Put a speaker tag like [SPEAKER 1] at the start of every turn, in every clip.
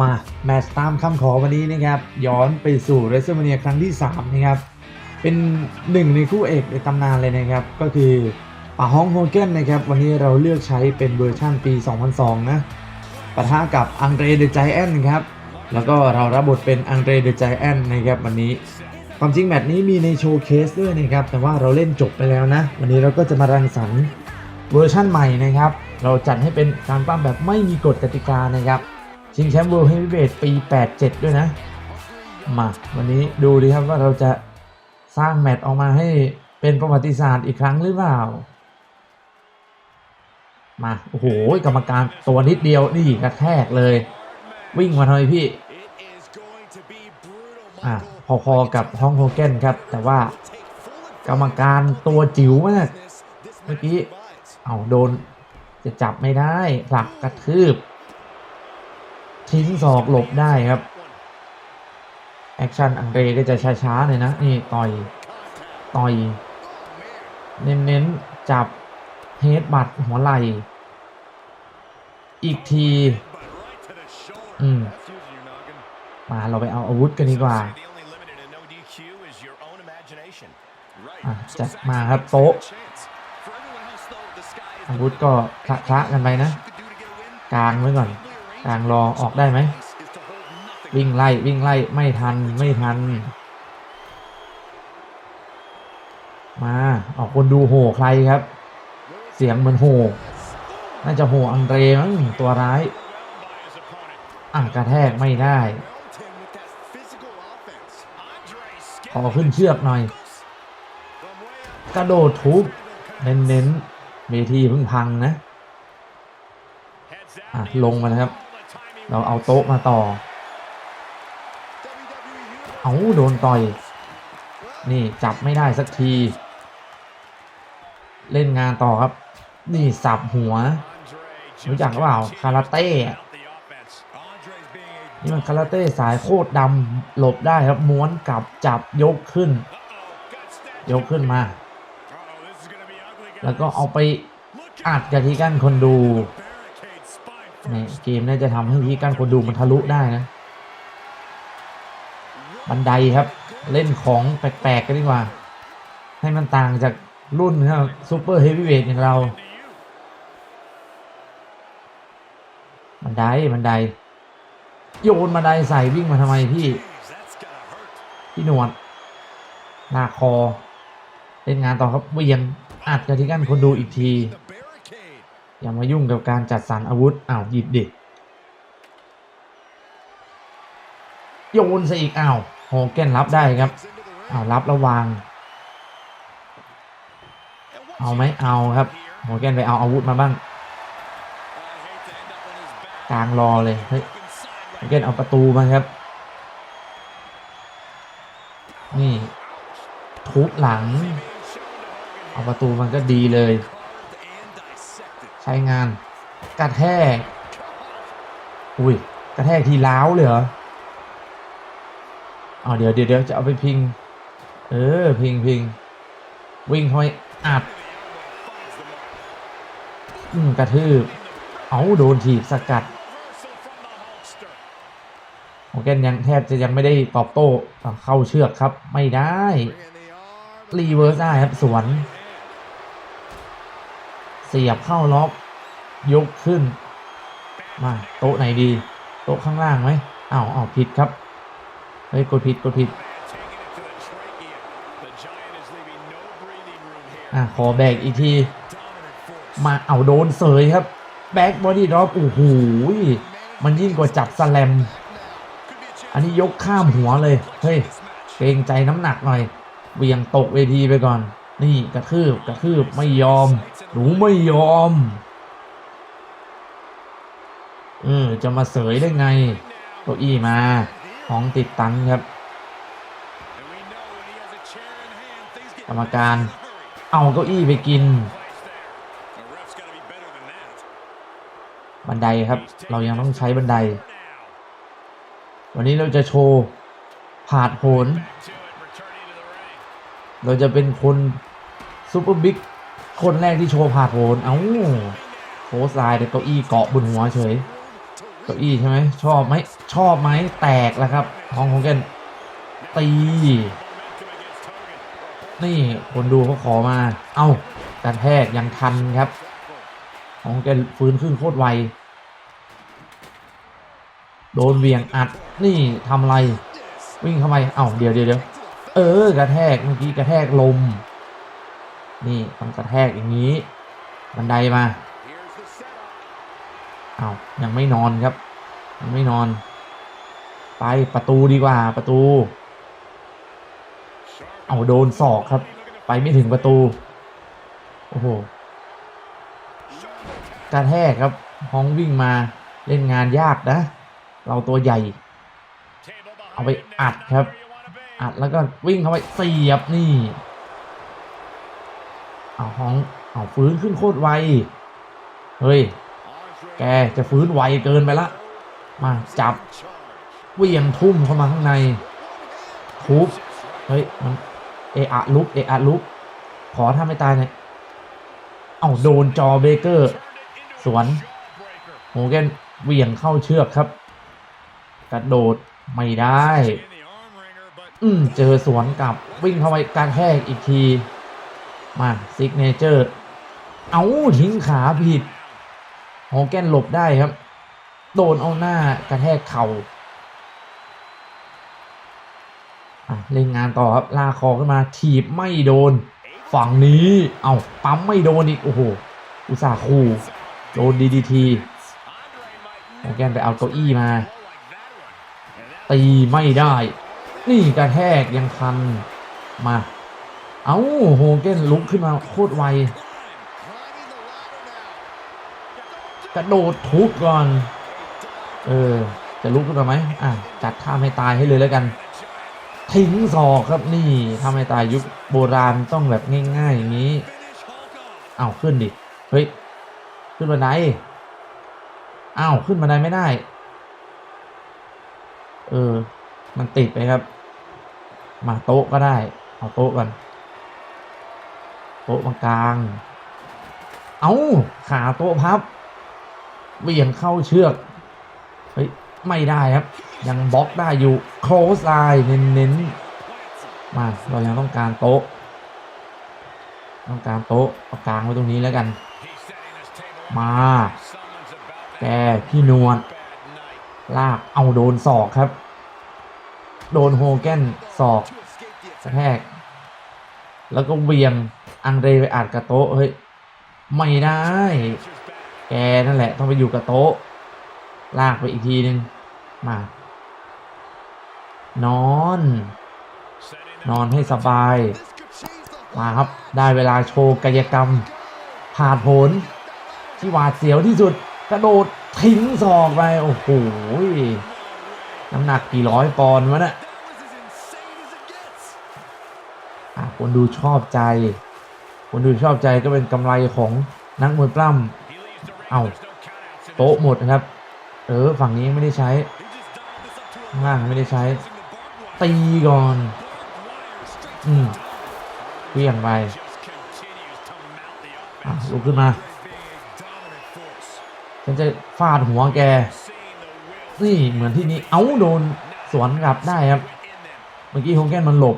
[SPEAKER 1] มาแมตช์ตามคำขอวันนี้นะครับ ย้อนไปสู่เรสเซ m เนียครั้งที่ 3 นะครับ เป็นหนึ่งในคู่เอกในตำนานเลยนะครับ ก็คือป่าฮองโฮเกนนะครับ วันนี้เราเลือกใช้เป็นเวอร์ชั่นปี 2002 นะปะทะกับอังเดรเดอะไจแอนครับ แล้วก็เรารับบทเป็นอังเดรเดอะไจแอนนะครับวันนี้ ความจริงแมตช์นี้มีในโชว์เคสด้วยนะครับ แต่ว่าเราเล่นจบไปแล้วนะ วันนี้เราก็จะมารังสรรค์เวอร์ชั่นใหม่นะครับ เราจัดให้เป็นการปั้มแบบไม่มีกฎกติกานะครับ ชิงแชมป์เวิลด์เฮฟวีเวทปี 87 ด้วยนะ มาวันนี้ดูดีครับว่าเราจะสร้างแมตช์ออกมาให้เป็นประวัติศาสตร์อีกครั้งหรือเปล่า มา โอ้โห กรรมการตัวนิดเดียวนี่กระแทกเลย วิ่งมาทำไมพี่ อะพอๆกับฮองโฮเกนครับ แต่ว่ากรรมการตัวจิ๋วมาก เมื่อกี้ เอาโดนจะจับไม่ได้ผลักกระทืบ ทิ้งศอกหลบได้ครับ แอคชั่นอังเดรก็จะช้าๆหน่อยนะ นี่ต่อย ต่อย เน้นๆ จับเฮดบัตหัวไหล่ อีกที อืม มาเราไปเอาอาวุธกันดีกว่าจัดมาครับโต๊ะอาวุธก็คละคละกันไปนะ กลางไว้ก่อน กลางรอออกได้ไหมวิ่งไล่วิ่งไล่ไม่ทันไม่ทัน มาออกคนดูโหใครครับ เสียงเหมือนโหน่าจะโหอังเดรมั้งตัวร้ายอะกระแทกไม่ได้ ขอขึ้นเชือกหน่อย กระโดดทุบเน้นๆเวทีเพิ่งพังนะ อะ ลงมานะครับ เราเอาโต๊ะมาต่อ เอาโดนต่อย นี่จับไม่ได้สักที เล่นงานต่อครับ นี่สับหัว รู้จักหรือเปล่าคาราเต้ นี่มันคาราเต้สายโคตรดำหลบได้ครับ ม้วนกลับจับยกขึ้น ยกขึ้นมา แล้วก็เอาไปอัดกับที่กั้นคนดู นี่เกมน่าจะทำให้ที่กั้นคนดูมันทะลุได้นะ บันไดครับ เล่นของแปลกๆกันดีกว่า ให้มันต่างจากรุ่นครับซูเปอร์เฮฟวีเวทอย่างเรา บันไดบันได โยนบันไดใส่วิ่งมาทำไมพี่ พี่หนวดหน้าคอ เล่นงานต่อครับเวียงอัดกับที่กั้นคนดูอีกที อย่ามายุ่งกับการจัดสรรอาวุธอ้าวหยิบดิโยนซะอีกอ้าวโฮเกนรับได้ครับอ้าวรับระวางเอาไหมเอาครับโฮเกนไปเอาอาวุธมาบ้างกลางรอเลยเฮ้ยโฮเกนเอาประตูมาครับ นี่ทุบหลัง เอาประตูมันก็ดีเลย ใช้งานกระแทก อุ้ยกระแทกทีล้าวเลยเหรอเอาเดี๋ยวเดี๋ยวเดี๋ยวจะเอาไปพิง เออพิงพิงวิ่งเข้าไปอัดอืมกระทืบ เอาโดนถีบสกัดโอเกนยังแทบจะยังไม่ได้ตอบโต้เข้าเชือกครับไม่ได้ รีเวิร์สได้ครับสวน เสียบเข้าล็อก ยกขึ้น มาโต๊ะไหนดี โต๊ะข้างล่างไหมอ้าวอ้าวผิดครับ เฮ้ย กดผิด กดผิด อะ ขอแบกอีกที มาเอาโดนเสยครับ แบกบอดี้ดรอปโอ้โหมันยิ่งกว่าจับสแลม อันนี้ยกข้ามหัวเลย เฮ้ย เกรงใจน้ำหนักหน่อย เวียงตกเวทีไปก่อน นี่กระทืบกระทืบไม่ยอม หนูไม่ยอม เออ จะมาเสยได้ไงเก้าอี้มาของติดตันครับ กรรมการเอาเก้าอี้ไปกิน บันไดครับ เรายังต้องใช้บันได วันนี้เราจะโชว์ผาดโผน เราจะเป็นคนซูเปอร์บิ๊กคนแรกที่โชว์ผ่าโผนเอ้าโคสไลด์แต่เก้าอี้เกาะบนหัวเฉยเก้าอี้ใช่ไหมชอบไหมชอบไหมแตกแล้วครับฮองโฮเกนตีนี่คนดูเขาขอมา เอ้ากระแทกยังทันครับฮองโฮเกนฟื้นขึ้นโคตรไว โดนเวียงอัด นี่ทำอะไร วิ่งเข้าไปเอ้าเดี๋ยวเดี๋ยว เออกระแทกเมื่อกี้กระแทกลม นี่ต้องกระแทกอย่างนี้บันไดมาเอายังไม่นอนครับ ยังไม่นอน ไปประตูดีกว่าประตู เอาโดนศอกครับ ไปไม่ถึงประตู โอ้โหกระแทกครับห้องวิ่งมาเล่นงานยากนะ เราตัวใหญ่ เอาไปอัดครับ อัดแล้วก็วิ่งเข้าไปเสียบนี่เอาห้องเอาฟื้นขึ้นโคตรไวเฮ้ยแกจะฟื้นไวเกินไปละ มาจับเวียงทุ่มเข้ามาข้างในทุบเฮ้ยมันเออะลุกเออะลุกขอถ้าไม่ตายเนี่ยเอาโดนจอเบเกอร์ สวนโฮเกนเวียงเข้าเชือกครับ กระโดดไม่ได้ อืมเจอสวนกลับวิ่งเข้าไปกระแทกอีกที มาซิกเนเจอร์ เอาทิ้งขาผิดโฮแกนหลบได้ครับ โดนเอาหน้ากระแทกเข่าอะเล่นงานต่อครับลากคอขึ้นมาถีบไม่โดน ฝั่งนี้ เอาปั๊มไม่โดนอีก โอ้โห อุตส่าห์คูโดนดีดีทีโฮแกนไปเอาเก้าอี้มาตีไม่ได้ นี่กระแทกยังทัน มา เอาโฮเกนลุกขึ้นมาโคตรไวกระโดดทุบก่อน เออ จะลุกขึ้นมาไหมอะ จัดท่าไม่ตายให้เลยแล้วกัน ทิ้งศอกครับนี่ถ้าไม่ตายยุคโบราณต้องแบบง่ายๆอย่างนี้ เอาขึ้นดิ เฮ้ย ขึ้นบันไดอ้าว ขึ้นบันไดไม่ได้ เออ มันติดไปครับ มาโต๊ะก็ได้ เอาโต๊ะกัน โต๊ะมากลาง เอาขาโต๊ะพับเบี่ยงเข้าเชือก เฮ้ย ไม่ได้ครับ ยังบล็อกได้อยู่โคลสไลน์เน้นๆ มาเรายังต้องการโต๊ะ ต้องการโต๊ะเอากลางไว้ตรงนี้แล้วกัน มาแกพี่นวลลากเอาโดนศอกครับ โดนโฮแกนศอกกระแทก แล้วก็เวียงอังเดรไปอัดกับโต๊ะเฮ้ย ไม่ได้ แกนั่นแหละ ต้องไปอยู่กับโต๊ะ ลากไปอีกทีนึง มา นอน นอนให้สบาย มาครับ ได้เวลาโชว์กายกรรม ผ่าดผลที่หวาดเสียวที่สุด กระโดดทิ้งศอกไป โอ้โห น้ำหนักกี่ร้อยปอนด์วะเนี่ยอะคนดูชอบใจ คนดูชอบใจก็เป็นกำไรของนักมวยปล้ำเอาโต๊ะหมดนะครับ เออฝั่งนี้ไม่ได้ใช้ข้างล่างไม่ได้ใช้ ตีก่อน อืมเพียงไปอะลุกขึ้นมา ฉันจะฟาดหัวแก นี่เหมือนที่นี้เอ้าโดนสวนกลับได้ครับ เมื่อกี้โฮงแกนมันหลบ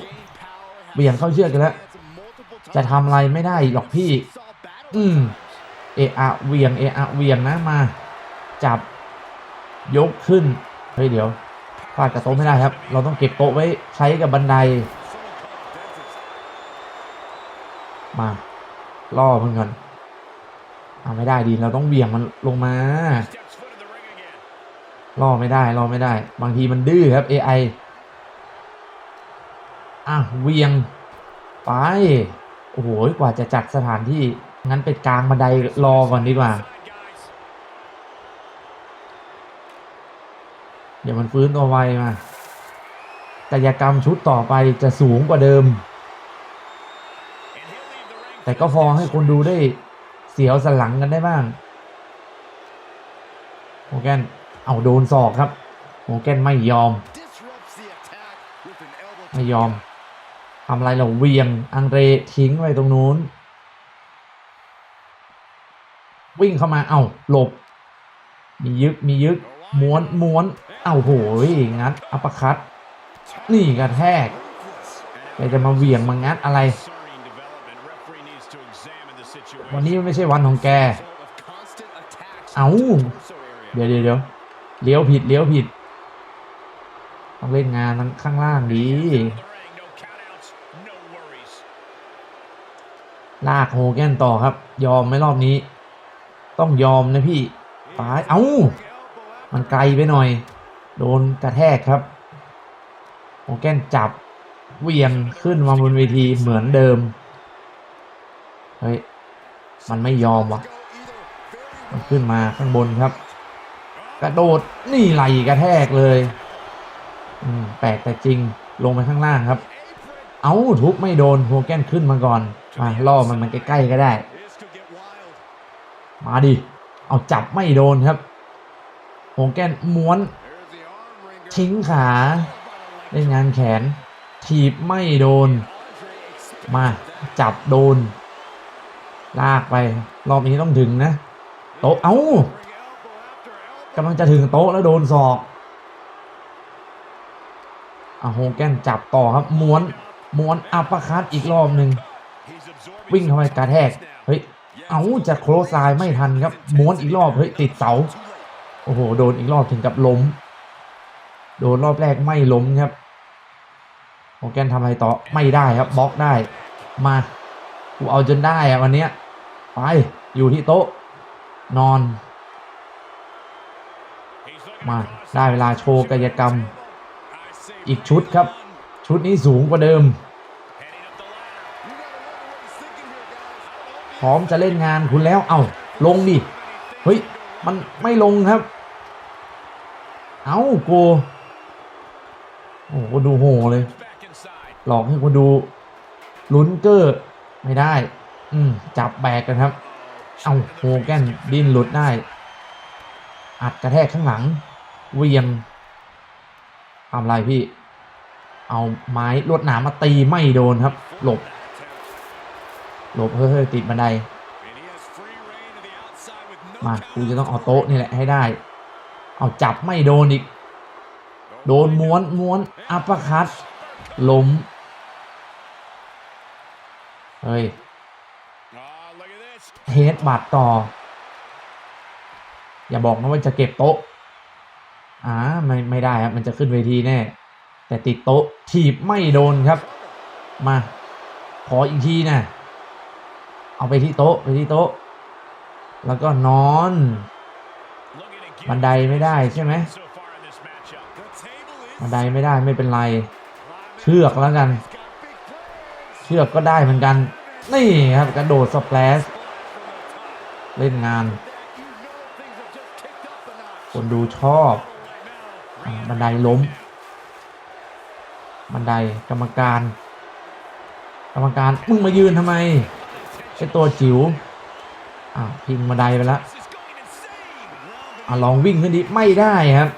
[SPEAKER 1] เบี่ยงเข้าเชือกกันแล้ว จะทำอะไรไม่ได้หรอกพี่ อืมเออะเวียงเออะเวียงนะมา จับยกขึ้น เฮ้ยเดี๋ยวฟาดกับโต๊ะไม่ได้ครับ เราต้องเก็บโต๊ะไว้ใช้กับบันได มาล่อมันก่อนเอาไม่ได้ดีเราต้องเบี่ยงมันลงมา ล่อไม่ได้ล่อไม่ได้ บางทีมันดื้อครับ AI อะเวียงไป โอ้โหกว่าจะจัดสถานที่ งั้นไปกลางบันไดรอก่อนดีกว่า เดี๋ยวมันฟื้นตัวไวมากายกรรมชุดต่อไปจะสูงกว่าเดิม แต่ก็พอให้คนดูได้เสียวสนหลังกันได้บ้างโมแกน เอาโดนศอกครับโมแกนไม่ยอม ไม่ยอมทำอะไรเราเวียงอังเรทิ้งไว้ตรงนู้น วิ่งเข้ามาเอาหลบ มียึกมียึกม้วนม้วนเอ้าโหยงัดอัปคัตนี่กระแทกแกจะมาเวียงมางัดอะไร วันนี้ไม่ใช่วันของแก เอ้าเดี๋ยวเดี๋ยว เลี้ยวผิดเลี้ยวผิด ต้องเล่นงานทั้งข้างล่างดี ลากโฮแกนต่อครับ ยอมไหมรอบนี้ ต้องยอมนะพี่ปายเอ้า มันไกลไปหน่อย โดนกระแทกครับ โฮแกนจับเวียงขึ้นมาบนเวทีเหมือนเดิม เฮ้ย มันไม่ยอมวะมันขึ้นมาข้างบนครับ กระโดดนี่ไหลกระแทกเลยอืแปลกแต่จริงลงไปข้างล่างครับ เอาทุบไม่โดนโฮแกนขึ้นมาก่อนมาล่อมันมันใกล้ๆก็ได้ มาดิ เอาจับไม่โดนครับโฮแกนม้วนทิ้งขาเล่นงานแขน ถีบไม่โดน มาจับโดน ลากไป รอบนี้ต้องถึงนะโตเอ้า กำลังจะถึงโต๊ะแล้วโดนศอกอะโฮแกนจับต่อครับม้วนม้วนอัปคัตอีกรอบหนึ่งวิ่งเข้าไปกระแทกเฮ้ยเอาจะโครสไซายไม่ทันครับม้วนอีกรอบเฮ้ยติดเสาโอ้โหโดนอีกรอบถึงกับล้ม โดนรอบแรกไม่ล้มครับโอแกนทำอะไรต่อไม่ได้ครับบล็อกได้มากูเอาจนได้อะวันเนี้ยไปอยู่ที่โต๊ะนอน มาได้เวลาโชว์กายกรรม อีกชุดครับ ชุดนี้สูงกว่าเดิม พร้อมจะเล่นงานคุณแล้วเอา้าลงดิเฮ้ย มันไม่ลงครับ เอา้าโกโอ้โหดูโหเลย หลอกให้คุณดูลุ้นเกอร์ไม่ได้ อืมจับแบกกันครับ เอาโฮแกนดิ้นหลุดได้ อัดกระแทกข้างหลัง เวียงทำไรพี่ เอาไม้ลวดหนามมาตีไม่โดนครับ หลบ หลบเฮ้ยๆติดบันได มากูจะต้องเอาโต๊ะนี่แหละให้ได้ เอาจับไม่โดนอีก โดนม้วนม้วนอัปเปอร์คัตล้ม เฮ้ยเฮดบัตรต่อ อย่าบอกนะว่าจะเก็บโต๊ะ อ่าไม่ไม่ได้ครับ มันจะขึ้นเวทีแน่ แต่ติดโต๊ะถีบไม่โดนครับ มา ขออีกทีนะเอาไปที่โต๊ะไปที่โต๊ะ แล้วก็นอน บันไดไม่ได้ใช่ไหมบันไดไม่ได้ไม่เป็นไร เชือกแล้วกัน เชือกก็ได้เหมือนกัน นี่ครับกระโดดสแปลชเล่นงาน คนดูชอบ บันไดล้ม บันไดกรรมการ กรรมการมึงมายืนทำไมไอตัวจิ๋วอ่าพิงบันไดไปแล้วอะลองวิ่งขึ้นดิไม่ได้ครับ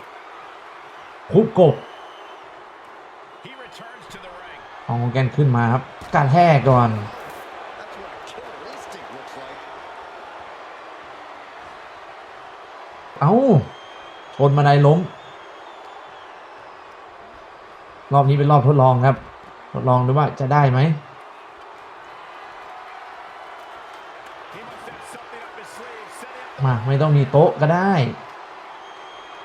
[SPEAKER 1] คุบกบของแกนขึ้นมาครับการแทกก่อนเอ้าชนบันไดล้ม รอบนี้เป็นรอบทดลองครับ ทดลองดูว่าจะได้ไหมมาไม่ต้องมีโต๊ะก็ได้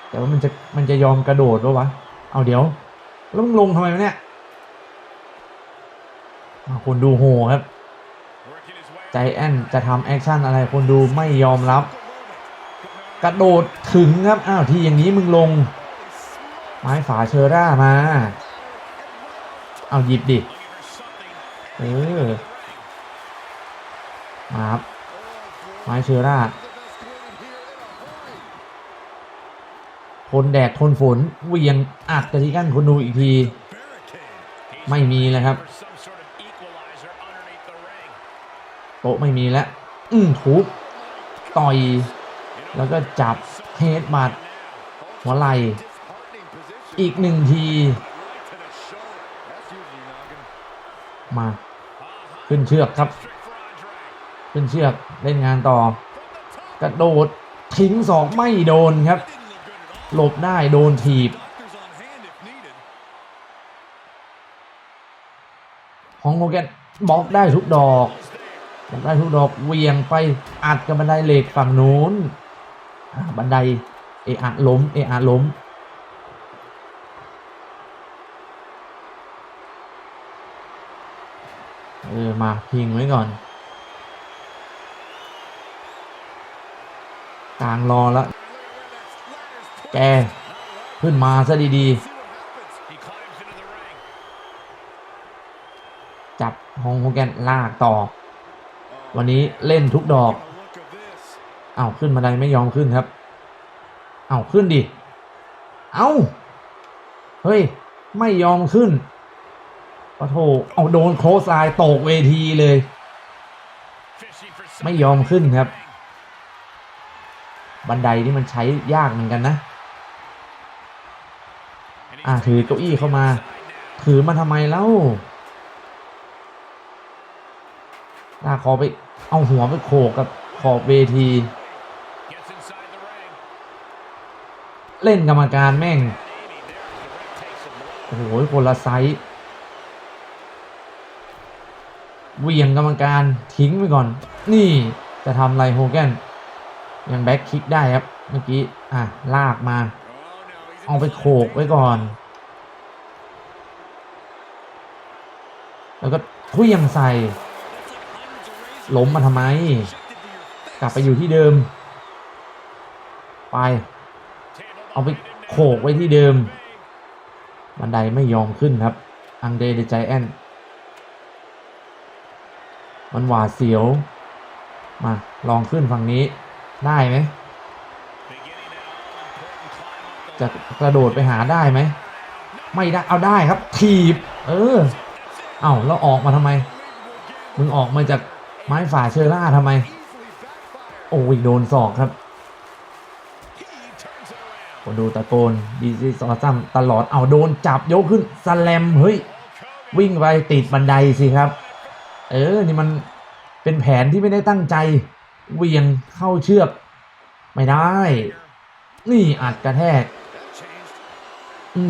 [SPEAKER 1] แต่ว่ามันจะมันจะยอมกระโดดปะวะ เอาเดี๋ยวแล้วมึงลงทำไมวะเนี่ยคนดูโหครับ ใจแอนจะทำแอคชั่นอะไรคนดูไม่ยอมรับ กระโดดถึงครับ อ้าว ทีอย่างนี้มึงลง ไม้ฝาเชอร่ามา เอาหยิบดิ เออ มาครับ ไม้เชอร่าทนแดดทนฝนเวียงอัดกระทิกันคนดูอีกที ไม่มีเลยครับ โต๊ะไม่มีแล้ว อืมทุบต่อย แล้วก็จับเฮดบัตหัวไหลอีกหนึ่งที มาขึ้นเชือกครับ ขึ้นเชือกเล่นงานต่อกระโดดทิ้งสองไม่โดนครับ หลบได้โดนถีบฮองโฮแกนบล็อกได้ทุกดอกบล็อกได้ทุกดอกเวียงไปอัดกับบันไดเหล็กฝั่งนู้นบันไดเอะอะล้มเอะอะล้ม เออ มาพิงไว้ก่อน กลางรอแล้วแก ขึ้นมาซะดีๆ จับฮองโฮแกนลากต่อ วันนี้เล่นทุกดอก เอาขึ้นมาได้ไม่ยอมขึ้นครับ เอาขึ้นดิ เอาเฮ้ย ไม่ยอมขึ้น ปะโถเอาโดนโคสไลน์ตกเวทีเลย ไม่ยอมขึ้นครับ บันไดนี่มันใช้ยากเหมือนกันนะ อะถือเก้าอี้เข้ามา ถือมาทำไมเล่าลากคอไป เอาหัวไปโขกกับขอบเวที เล่นกรรมการแม่ง โอ้โหคนละไซส์ เวียงกรรมการทิ้งไปก่อน นี่จะทำอะไรโฮแกนยังแบ็คคิกได้ครับ เมื่อกี้อะลากมา เอาไปโขกไว้ก่อน แล้วก็ทุยยังใส่ ล้มมาทำไม กลับไปอยู่ที่เดิม ไป เอาไปโขกไว้ที่เดิม บันไดไม่ยอมขึ้นครับ อังเดเดจแอน มันหวาดเสียว มา ลองขึ้นฝั่งนี้ได้ไหม จะกระโดดไปหาได้ไหม ไม่ได้ เอาได้ครับ ถีบ เออ เอ้าแล้วออกมาทำไม มึงออกมาจากไม้ฝ่าเชอร่าทำไม โอ้ยโดนศอกครับคนดูตะโกนดีซีซอซัมตลอด เอาโดนจับยกขึ้นสแลม เฮ้ย วิ่งไปติดบันไดสิครับ เออ นี่มันเป็นแผนที่ไม่ได้ตั้งใจเวียงเข้าเชือก ไม่ได้ นี่อัดกระแทก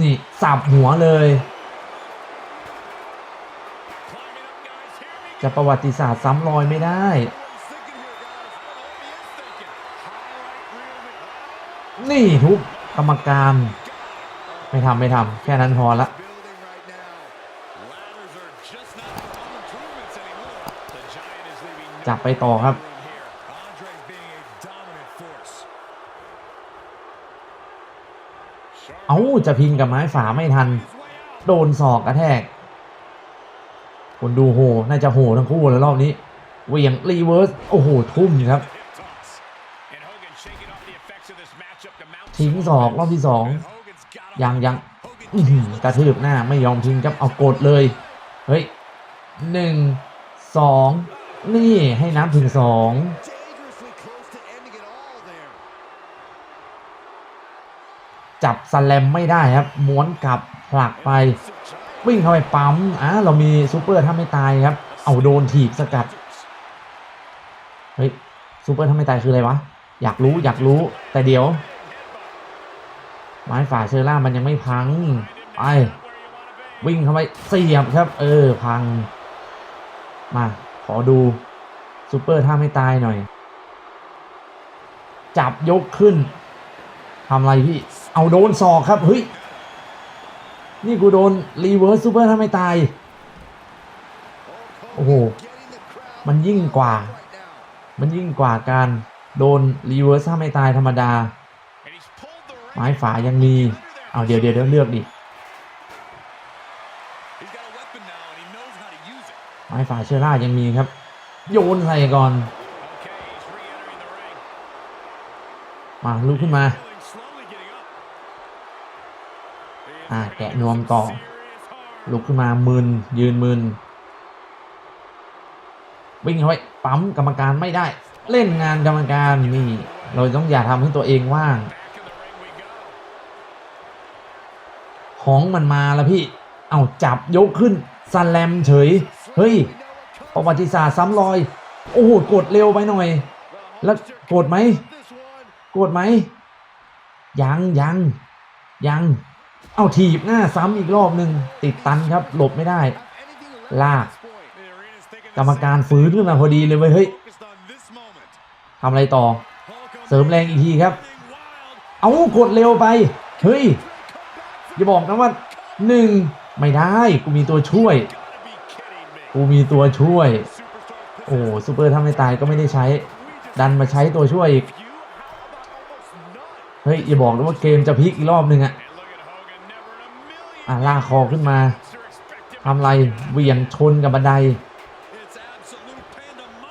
[SPEAKER 1] นี่สับหัวเลย จะประวัติศาสตร์ซ้ำรอยไม่ได้ นี่ทุกกรรมการ ไม่ทำไม่ทำแค่นั้นพอละ จับไปต่อครับ เอาจะพิงกับไม้ฝาไม่ทัน โดนศอกกระแทก คนดูโห น่าจะโหทั้งคู่เลยรอบนี้เวียงรีเวิร์ส โอ้โห ทุ่มครับ ทิ้งศอกรอบที่สองยังยังกระทืบหน้าไม่ยอมทิ้งครับ เอากดเลย เฮ้ยหนึ่งสอง นี่ให้นับถึงสองจับสแลมไม่ได้ครับ ม้วนกลับผลักไป วิ่งเข้าไปปั๊มอะเรามีซูเปอร์ถ้าไม่ตายครับ เอาโดนถีบสกัด เฮ้ยซูเปอร์ถ้าไม่ตายคืออะไรวะ อยากรู้อยากรู้แต่เดี๋ยว ไม้ฝ่าเชอร่ามันยังไม่พังไปวิ่งเข้าไปเสียบครับ เออพัง มา อดูซูเปอร์ถ้าไม่ตายหน่อย จับยกขึ้นทำอะไรพี่ เอาโดนศอกครับ เฮ้ย นี่กูโดนรีเวิร์สซูเปอร์ถ้าไม่ตาย โอ้โห มันยิ่งกว่า มันยิ่งกว่าการโดนรีเวิร์สถ้าไม่ตายธรรมดา ไม้ฝายังมี เอาเดี๋ยวเดี๋ยวเดี๋ยวเลือกดิ ไม้ฝาเชอร่ายังมีครับ โยนใส่ก่อน มาลุกขึ้นมา อ่าแกะนวมต่อ ลุกขึ้นมามึนยืนมึนวิ่งเข้าไปปั๊มกรรมการไม่ได้ เล่นงานกรรมการนี่เราต้องอย่าทำให้ตัวเองว่าง ของมันมาแล้วพี่ เอาจับยกขึ้นสแลมเฉย เฮ้ยประวัติศาสตร์ซ้ำรอย โอ้โหกดเร็วไปหน่อย แล้วกดไหมกดไหมยังยังยังเอาถีบหน้าซ้ำอีกรอบหนึ่งติดตันครับ หลบไม่ได้ ลาก กรรมการฟื้นขึ้นมาพอดีเลยเว้ยเฮ้ยทำอะไรต่อ เสริมแรงอีกทีครับ เอากดเร็วไป เฮ้ย อย่าบอกนะว่าหนึ่งไม่ได้ กูมีตัวช่วย กูมีตัวช่วย โอ้ซูเปอร์ถ้าไม่ตายก็ไม่ได้ใช้ ดันมาใช้ตัวช่วยอีก เฮ้ย อย่าบอกนะว่าเกมจะพลิกอีกรอบหนึ่งอะอะลากคอขึ้นมาทำไรเวียงชนกับบันได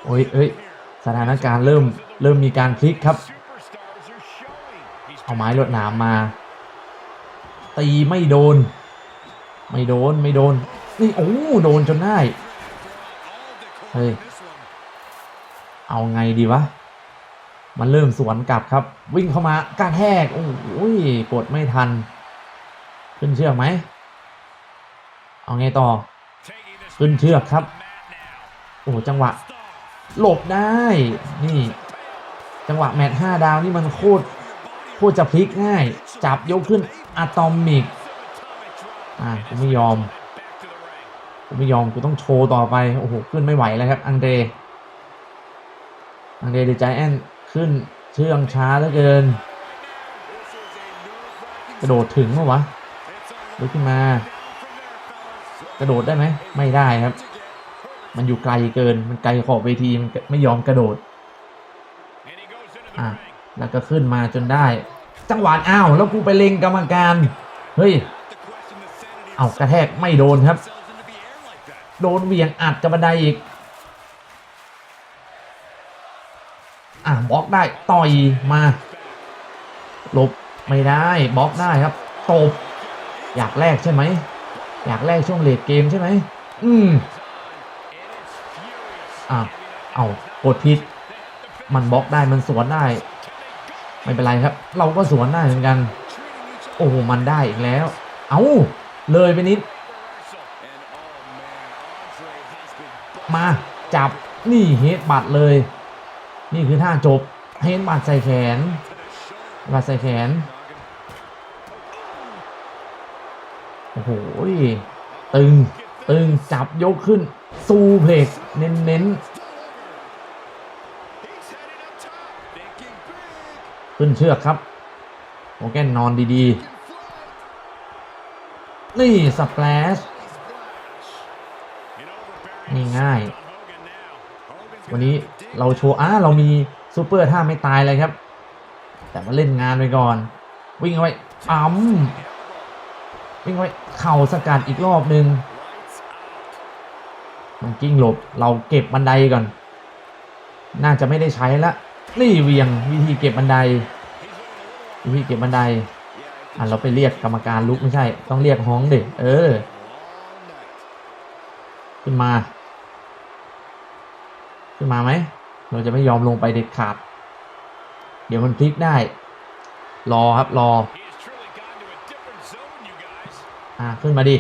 [SPEAKER 1] โอ้ยเอ้ย สถานการณ์เริ่มเริ่มมีการพลิกครับ เอาไม้ลดหนามมา ตีไม่โดน ไม่โดนไม่โดน นี่โอ้โดนจนได้ เฮ้ย เอาไงดีวะ มันเริ่มสวนกลับครับ วิ่งเข้ามากระแทก โอ้ยกดไม่ทัน ขึ้นเชือกไหม เอาไงต่อ ขึ้นเชือกครับ โอ้จังหวะ หลบได้ นี่ จังหวะแมตช์ห้าดาวนี่มันโคตร โคตรจะพลิกง่าย จับยกขึ้นอะตอมิก อ่าไม่ยอม กูไม่ยอมกูต้องโชว์ต่อไป โอ้โห ขึ้นไม่ไหวแล้วครับ อังเดรอังเดรเดจแอนขึ้นเชื่องช้าเหลือเกิน กระโดดถึงปะวะลุกขึ้นมา กระโดดได้ไหม ไม่ได้ครับ มันอยู่ไกลเกิน มันไกลขอบเวทีมันไม่ยอมกระโดด อะ แล้วก็ขึ้นมาจนได้ จังหวะอ้าว แล้วกูไปเล็งกรรมการ เฮ้ย เอากระแทกไม่โดนครับ โดนเวียงอัดกับบันไดอีก อะบล็อกได้ต่อยมาหลบไม่ได้บล็อกได้ครับตบอยากแลกใช่ไหมอยากแลกช่วงเลดเกมใช่ไหมอืมอะเอากดผิดมันบล็อกได้มันสวนได้ ไม่เป็นไรครับ เราก็สวนได้เหมือนกัน โอ้มันได้อีกแล้ว เอาเลยไปนิด มาจับนี่เฮดบัตเลย นี่คือท่าจบเฮดบัตใส่แขนบัตใส่แขนโอ้โหตึงตึงจับยกขึ้นซูเพล็กเน้นเน้นขึ้นเชือกครับโอแกนนอนดีๆ นี่สเปลช ง่ายๆวันนี้เราโชว์อ้าเรามีซูเปอร์ท่าไม่ตายเลยครับ แต่มาเล่นงานไปก่อน วิ่งเอาไว้อ้ำวิ่งเอาไว้เข่าสกัดอีกรอบหนึ่งมันกิ้งหลบเราเก็บบันไดก่อน น่าจะไม่ได้ใช้ละนี่เวียงวิธีเก็บบันได วิธีเก็บบันไดอะเราไปเรียกกรรมการลุกไม่ใช่ ต้องเรียกฮ้องเดิเออ ขึ้นมา ขึ้นมาไหม เราจะไม่ยอมลงไปเด็ดขาด เดี๋ยวมันพลิกได้ รอครับรอ อ่าขึ้นมาดิ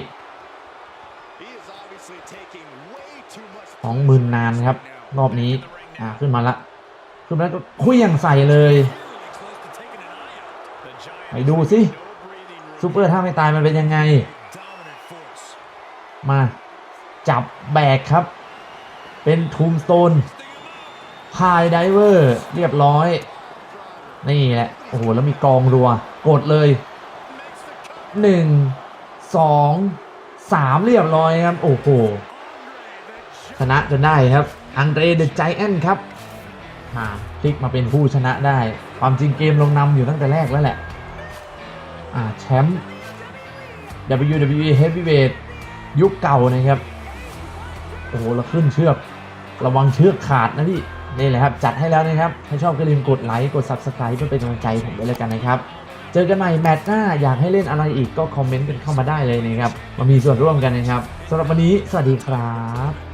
[SPEAKER 1] ห้องมึนนานครับ รอบนี้ อ่าขึ้นมาละ ขึ้นมาแล้วก็คุยอย่างใส่เลย ไปดูสิซูเปอร์ถ้าไม่ตายมันเป็นยังไง มาจับแบกครับ เป็นทูมสโตนพายไดเวอร์เรียบร้อย นี่แหละ โอ้โห แล้วมีกองรัว กดเลยหนึ่งสองสามเรียบร้อยครับ โอ้โห ชนะจนได้ครับ อังเดรเดอะไจแอนครับมาพลิกมาเป็นผู้ชนะได้ ความจริงเกมลงนำอยู่ตั้งแต่แรกแล้วแหละ อ่า แชมป์ WWE Heavyweight ยุคเก่านะครับ โอ้โหเราขึ้นเชือก ระวังเชือกขาดนะพี่นี่แหละครับ จัดให้แล้วนะครับถ้าชอบก็ลืมกดไลค์กด Subscribe เพื่อเป็นกำลังใจผมด้วยแล้วกันนะครับ เจอกันใหม่แมตช์หน้าอยากให้เล่นอะไรอีกก็คอมเมนต์กันเข้ามาได้เลยนะครับมามีส่วนร่วมกันนะครับสำหรับวันนี้สวัสดีครับ